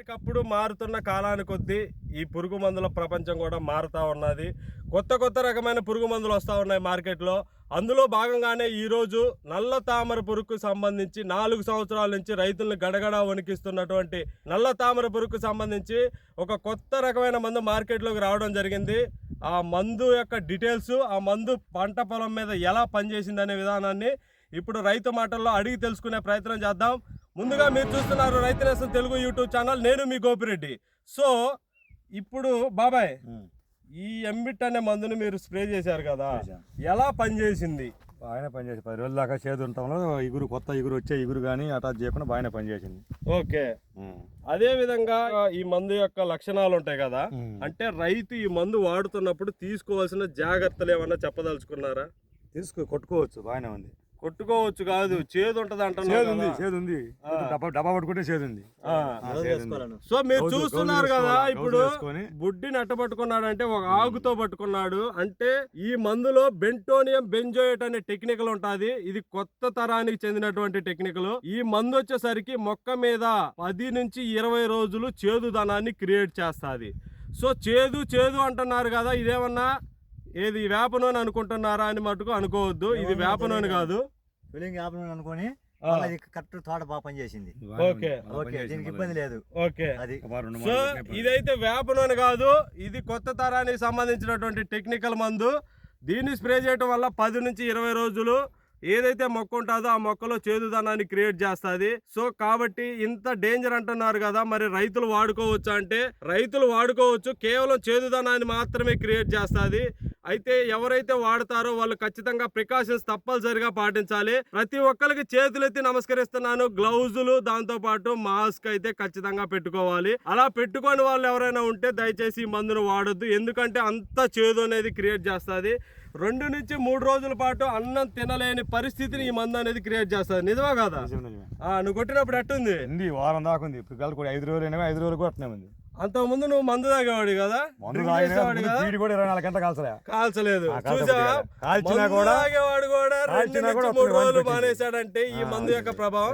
ఎప్పటికప్పుడు మారుతున్న కాలానికి కొద్దీ ఈ పురుగు మందుల ప్రపంచం కూడా మారుతూ ఉన్నది. కొత్త కొత్త రకమైన పురుగు మందులు వస్తూ ఉన్నాయి మార్కెట్లో. అందులో భాగంగానే ఈరోజు నల్ల తామర పురుగుకు సంబంధించి నాలుగు సంవత్సరాల నుంచి రైతులను గడగడ వణికిస్తున్నటువంటి నల్ల తామర పురుగుకు సంబంధించి ఒక కొత్త రకమైన మందు మార్కెట్లోకి రావడం జరిగింది. ఆ మందు యొక్క డీటెయిల్స్ ఆ మందు పంట పొలం మీద ఎలా పనిచేసింది అనే విధానాన్ని ఇప్పుడు రైతు మాటల్లో అడిగి తెలుసుకునే ప్రయత్నం చేద్దాం. ముందుగా మీరు చూస్తున్నారు రైతు నేస్తం తెలుగు యూట్యూబ్ ఛానల్ నేను మీ గోపిరెడ్డి. సో ఇప్పుడు బాబాయ్ ఈ ఎంబిట్ అనే మందుని మీరు స్ప్రే చేశారు కదా. ఎలా పనిచేసింది? బాగానే పనిచేసి పది రోజుల దాకా చేదు ఉండటంలో ఇగురు కొత్త ఇగురు వచ్చే ఇగురు కానీ అటాచ్ చేయకుండా బాగానే పనిచేసింది. ఓకే. అదే విధంగా ఈ మందు యొక్క లక్షణాలు ఉంటాయి కదా. అంటే రైతు ఈ మందు వాడుతున్నప్పుడు తీసుకోవాల్సిన జాగ్రత్తలు ఏమన్నా చెప్పదలుచుకున్నారా? తీసుకో కొట్టుకోవచ్చు బాగానే ఉంది. కొట్టుకోవచ్చు కాదు చేదు ఉంటది చేదు ఉంది అంటున్నారు చేదు ఉంది ఆ. డబ్బా పట్టుకుంటే చేదు ఉంది ఆ. ఆ, చేదు ఉంది. సో మీరు చూస్తున్నారు కదా. ఇప్పుడు బుడ్డిని ఎట్ట పట్టుకున్నాడు ఒక ఆకుతో పట్టుకున్నాడు అంటే ఈ మందులో బెంటోనియం బెంజోయేట్ అనే టెక్నికల్ ఉంటది ఇది కొత్త తరానికి చెందినటువంటి టెక్నికల్ ఈ మందు వచ్చేసరికి మొక్క మీద పది నుంచి ఇరవై రోజులు చేదుదనాన్ని క్రియేట్ చేస్తాది సో చేదు చేదు అంటున్నారు కదా ఇదేమన్నా ఏది వేప నూనె అనుకుంటున్నారా అని మటుకు అనుకోవద్దు. ఇది వేప నూనె కాదు. ఫిలింగ్ ఆపరేషన్ అనుకొని ఆ, మళ్ళీ కరెక్ట్ తోట బాగా పనిచేసింది. ఓకే. ఓకే దీనికి. ఇబ్బంది లేదు. ఓకే. అది సో. ఇదైతే వేప నూనె కాదు. ఇది కొత్త తరానికి సంబంధించినటువంటి టెక్నికల్ మందు. దీన్ని స్ప్రే చేయడం వల్ల పది నుంచి ఇరవై రోజులు ఏదైతే మొక్క ఉంటుందో ఆ మొక్కలో చేదుదనాన్ని క్రియేట్ చేస్తుంది. సో కాబట్టి ఇంత డేంజర్ అంటున్నారు కదా మరి రైతులు వాడుకోవచ్చు అంటే రైతులు వాడుకోవచ్చు. కేవలం చేదుదనాన్ని మాత్రమే క్రియేట్ చేస్తుంది. అయితే ఎవరైతే వాడతారో వాళ్ళు ఖచ్చితంగా ప్రికాషన్స్ తప్పనిసరిగా పాటించాలి. ప్రతి ఒక్కరికి చేతులెత్తి నమస్కరిస్తున్నాను. గ్లౌజులు దాంతో పాటు మాస్క్ అయితే ఖచ్చితంగా పెట్టుకోవాలి. అలా పెట్టుకొని వాళ్ళు ఎవరైనా ఉంటే దయచేసి ఈ మందును వాడొద్దు. ఎందుకంటే అంత చేదు అనేది క్రియేట్ చేస్తుంది. రెండు నుంచి మూడు రోజుల పాటు అన్నం తినలేని పరిస్థితిని ఈ మందు అనేది క్రియేట్ చేస్తుంది. నిజమా కాదా? నువ్వు కొట్టినప్పుడు ఎట్టుంది? వారం దాకా ఉంది. ఇప్పుడు ఐదు రోజులు ఐదు రోజులు కూడా అట్నే ఉంది. అంతకు ముందు నువ్వు మందు తాగేవాడు కదా మందు చేసేవాడు కదా బీడి కూడా ఇరవై నాలుగు గంటలు కాల్చలే కాల్చలేదు. కాల్చినా కూడా- తాగేవాడు కూడా రెండు నుంచి మూడు రోజులు. మానేశాడంటే ఈ మందు యొక్క. ప్రభావం.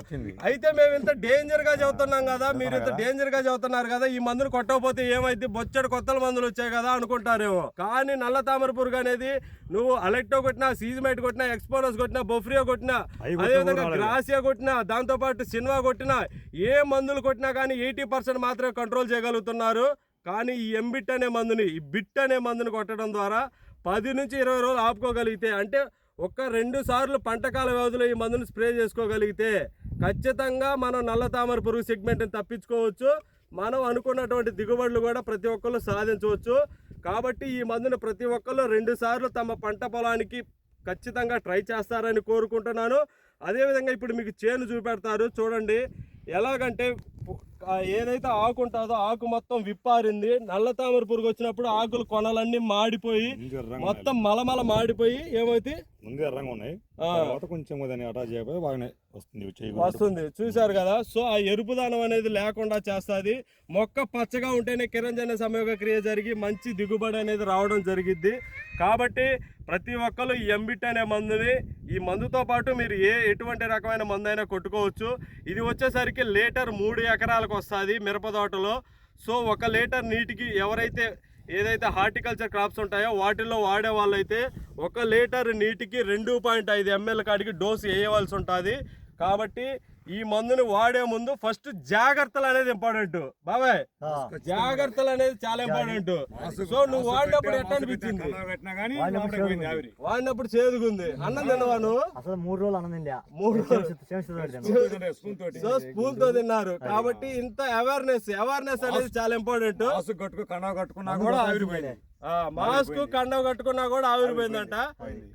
అయితే మేము ఇంత డేంజర్గా చెబుతున్నాం కదా మీరు ఇంత. డేంజర్గా చెబుతున్నారు కదా ఈ మందును కొట్టకపోతే ఏమైంది బొచ్చడు కొత్త మందులు వచ్చాయి కదా అనుకుంటారేమో కానీ నల్ల తామర పురుగు అనేది నువ్వు అలెక్టో కొట్టినా సీజమైట్ కొట్టినా ఎక్స్పోనస్ కొట్టినా బొఫ్రియో కొట్టినా అవి అదే కొట్టినా విధంగా కూడా గ్రాసియా కొట్టినా దాంతో పాటు సినిమా కొట్టినా ఏ మందులు కొట్టినా కానీ ఎయిటీ పర్సెంట్ మాత్రమే కంట్రోల్ చేయగలుగుతున్నారు కానీ ఈ ఎంబిట్ అనే మందుని ఈ బిట్ అనే మందుని కొట్టడం ద్వారా పది నుంచి ఇరవై రోజులు ఆపుకోగలిగితే అంటే ఒక్క రెండు సార్లు పంటకాల వ్యవధిలో ఈ మందుని స్ప్రే చేసుకోగలిగితే ఖచ్చితంగా మనం నల్ల తామర పురుగు సెగ్మెంట్ని తప్పించుకోవచ్చు. మనం అనుకున్నటువంటి దిగుబడులు కూడా ప్రతి ఒక్కళ్ళు సాధించవచ్చు. కాబట్టి ఈ మందుని ప్రతి ఒక్కళ్ళు రెండు సార్లు తమ పంట పొలానికి ఖచ్చితంగా ట్రై చేస్తారని కోరుకుంటున్నాను. అదేవిధంగా ఇప్పుడు మీకు చేను చూపెడతారు. చూడండి ఎలాగంటే ఏదైతే ఆకు ఉంటుందో ఆకు మొత్తం విప్పారింది. నల్ల తామర పురుగు వచ్చినప్పుడు ఆకులు కొనలన్నీ మాడిపోయి మొత్తం మలమల మాడిపోయి ఏమైతే? ఉన్నాయి. ముందు ఎర్రంగా ఉన్నాయి. ఆ. తర్వాత కొంచెం అటాచ్ బాగానే వస్తుంది. వస్తుంది. చూశారు కదా? సో ఆ ఎరుపుదనం అనేది లేకుండా చేస్తుంది. మొక్క పచ్చగా ఉంటేనే కిరంజన సంయోగ క్రియ జరిగి మంచి దిగుబడి అనేది రావడం జరిగిద్ది. కాబట్టి ప్రతి ఒక్కరు ఎంబిట్ అనే మందుని ఈ మందుతో పాటు మీరు ఏ ఎటువంటి రకమైన మందు అయినా కొట్టుకోవచ్చు. ఇది వచ్చేసరికి లీటర్ మూడు ఎకరాలకు వస్తుంది మిరప తోటలో. సో ఒక లీటర్ నీటికి ఎవరైతే ఏదైతే హార్టికల్చర్ క్రాప్స్ ఉంటాయో వాటిల్లో వాడే వాళ్ళైతే ఒక లీటర్ నీటికి రెండు పాయింట్ ఐదు ఎంఎల్ కాడికి డోసు వేయవలసి ఉంటుంది. కాబట్టి ఈ మందుని వాడే ముందు ఫస్ట్ జాగ్రత్తలు అనేది ఇంపార్టెంట్ బాబాయ్ జాగ్రత్తలు అనేది చాలా ఇంపార్టెంట్ సో నువ్వు వాడినప్పుడు ఎట్లా అనిపించింది. వాడినప్పుడు చేదుగుంది. అన్నం తినవా నువ్వు? అసలు మూడు రోజులు అన్నం తినలే. మూడు. సో స్పూన్తో తిన్నారు. కాబట్టి ఇంత అవేర్నెస్ అవేర్నెస్ అనేది చాలా ఇంపార్టెంట్ కట్టుకున్నా కూడా ఆవిరిపోయింది మాస్క్ కండవ కట్టుకున్నా కూడా ఆవిరిపోయిందంట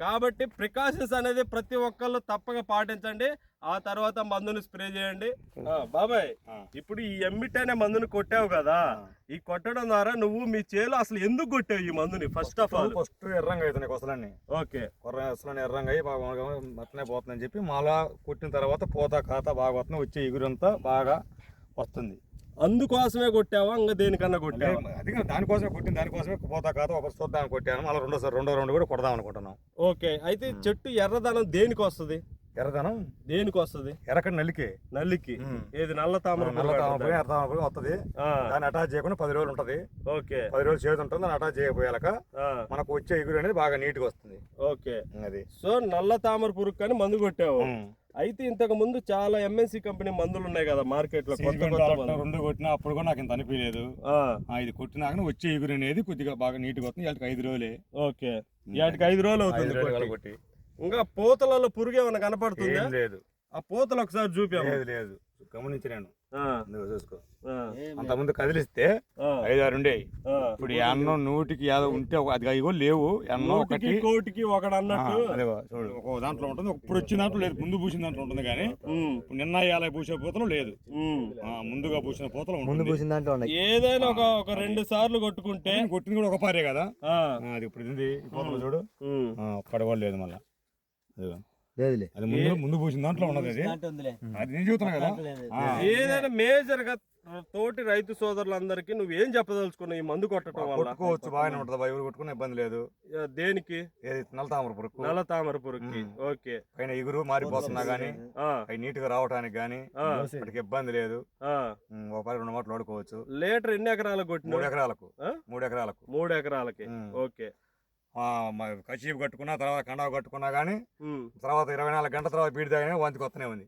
కాబట్టి ప్రికాషన్స్ అనేది ప్రతి ఒక్కళ్ళు తప్పక పాటించండి. ఆ తర్వాత మందుని స్ప్రే చేయండి. బాబాయ్. ఇప్పుడు ఈ ఎమ్మిట్ అనే మందుని కొట్టావు కదా ఈ కొట్టడం ద్వారా నువ్వు మీ చేలో అసలు ఎందుకు కొట్టావు ఈ మందుని? ఫస్ట్ ఆఫ్ ఆల్ ఫస్ట్ ఎర్రంగా అవుతున్నాయి కొసలన్నీ. ఓకే. కొర్ర అసలు ఎర్రంగా అయ్యి బాగా అట్లనే పోతుందని చెప్పి మాలా కొట్టిన తర్వాత పోత ఖాత బాగా వస్తుంది వచ్చే ఎగురంతా బాగా వస్తుంది. అందుకోసమే కొట్టావా? ఇంకా దేనికన్నా కొట్టావా? అది కాదు, దానికోసమే కొట్టిన దానికోసమే పోత ఖాత ఒక చూద్దాం కొట్టాను. మళ్ళీ రెండోసారి రెండో రౌండ్ కూడా కొడదాం అనుకుంటున్నాం. ఓకే. అయితే చెట్టు ఎర్రదనం దేనికి వస్తుంది? ఎర్రదనం? దేనికి వస్తుంది? ఎర్రకడ నల్లికే. నల్లికి. ఏది నల్ల తామర నల్ల తామర. ఎర్ర తామర వస్తుంది దాన్ని అటాచ్ చేయకుండా పది రోజులు ఉంటది. ఓకే. పది రోజులు చేతి ఉంటుంది దాన్ని అటాచ్ చేయకపోయాక మనకు వచ్చే ఎగురు అనేది బాగా నీట్గా వస్తుంది. ఓకే. అది. సో నల్ల తామర పురుగు కానీ మందు కొట్టావు. అయితే ఇంతకు ముందు చాలా ఎంఎన్సీ కంపెనీ మందులు ఉన్నాయి కదా మార్కెట్లో కొత్త. రెండు కొట్టినా అప్పుడు కూడా నాకు ఇంత అనిపించలేదు. ఇది కొట్టినాక వచ్చే ఎగురు అనేది కొద్దిగా బాగా నీట్గా వస్తుంది వీళ్ళకి ఐదు రోజులే. ఓకే. వాటికి ఐదు రోజులు అవుతుంది కొట్టి. ఇంకా పూతలలో పురుగు ఏమైనా కనపడుతుందా? లేదు. ఆ పూతలు ఒకసారి చూపాము. లేదు లేదు. గమనించి నేను. ఆ, ఇదిగో చూసుకో. ఆ, అంత ముందు కదిలిస్తే ఆ, ఐదు ఆరు ఉండేవి. ఇప్పుడు ఈ అన్నం నూటికి యాదో ఉంటే ఒక- అది అవి కూడా లేవు. అన్నం ఒకటి. కోటికి ఒకడు ఆ, అన్నట్టు అదిగో చూడు. ఒక దాంట్లో ఉంటుంది. ఇప్పుడు వచ్చిన దాంట్లో లేదు. ముందు పూసిన దాంట్లో ఉంటుంది కానీ నిన్న యాభై పూసే పూతలు లేదు. ముందుగా పూసిన పూతలు ముందు ఉంటుంది పూసిన దాంట్లో ఉన్నాయి. ఏదైనా ఒక ఒక రెండు సార్లు కొట్టుకుంటే కొట్టింది కూడా ఒక పారే కదా. అది ఇప్పుడు ఇది పూతలు చూడు. ఉమ్. ఆ, ఒక్కటి కూడా లేదు మళ్ళా. లేదులే. అది ముందు ముందు పూసిన దాంట్లో ఉన్నది అది. అది నేను చూస్తున్నా కదా. ఆ, ఏదైనా మేజర్గా తోటి రైతు సోదరులందరికీ నువ్వేం చెప్పదలుచుకున్నావు ఈ మందు కొట్టడం వల్ల? కొట్టుకోవచ్చు బాగానే ఉంటుంది. బాగా ఎవరు కొట్టుకునే ఇబ్బంది లేదు. దేనికి? ఏది? నల్ల తామర పురుగు నల్ల తామర పురుగుకి. ఓకే. పైన ఎగురు మారిపోతున్నా గానీ ఆ, అవి నీట్గా రావడానికి గానీ వాటికి ఇబ్బంది లేదు. ఒక పది రెండు మాటలు వాడుకోవచ్చు. లీటర్ ఎన్ని ఎకరాలకు మూడు కొట్టినావు ఎకరాలకు? మూడు ఎకరాలకు. మూడు ఎకరాలకి. ఓకే. కచీపు కట్టుకున్నా తర్వాత కండావ కట్టుకున్నా గానీ ఉమ్. తర్వాత ఇరవై నాలుగు గంటల తర్వాత బీడి తాగినా వాంతికి వస్తూనే ఉంది.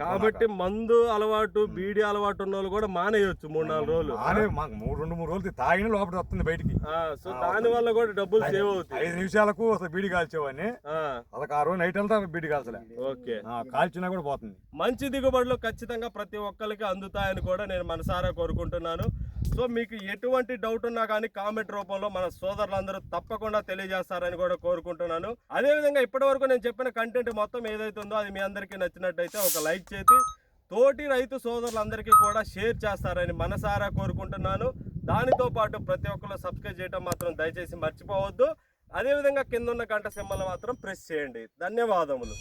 కాబట్టి మందు అలవాటు బీడి అలవాటు ఉన్న వాళ్ళు కూడా మానేయొచ్చు మూడు నాలుగు రోజులు. మానే మాకు మూడు రెండు మూడు రోజులు తాగిన లోపల వస్తుంది బయటికి. సో దాని వల్ల కూడా డబ్బులు సేవ్ అవుతాయి. ఐదు నిమిషాలకు అసలు బీడి కాల్చేవాడిని. ఆ, అదొక ఆ రోజు నైట్ అంతా బీడి కాల్చలే. ఓకే. కాల్చినా కూడా పోతుంది. మంచి దిగుబడులు ఖచ్చితంగా ప్రతి ఒక్కరికి అందుతాయని కూడా నేను మనసారా కోరుకుంటున్నాను. సో మీకు ఎటువంటి డౌట్ ఉన్నా కానీ కామెంట్ రూపంలో మన సోదరులందరూ తప్పకుండా తెలియజేస్తారని కూడా కోరుకుంటున్నాను. అదేవిధంగా ఇప్పటి వరకు నేను చెప్పిన కంటెంట్ మొత్తం ఏదైతే ఉందో అది మీ అందరికీ నచ్చినట్టయితే ఒక లైక్ చేసి తోటి రైతు సోదరులందరికీ కూడా షేర్ చేస్తారని మనసారా కోరుకుంటున్నాను. దానితో పాటు ప్రతి ఒక్కరు సబ్స్క్రైబ్ చేయడం మాత్రం దయచేసి మర్చిపోవద్దు. అదేవిధంగా కింద ఉన్న గంట సింబల్ మాత్రం ప్రెస్ చేయండి. ధన్యవాదములు.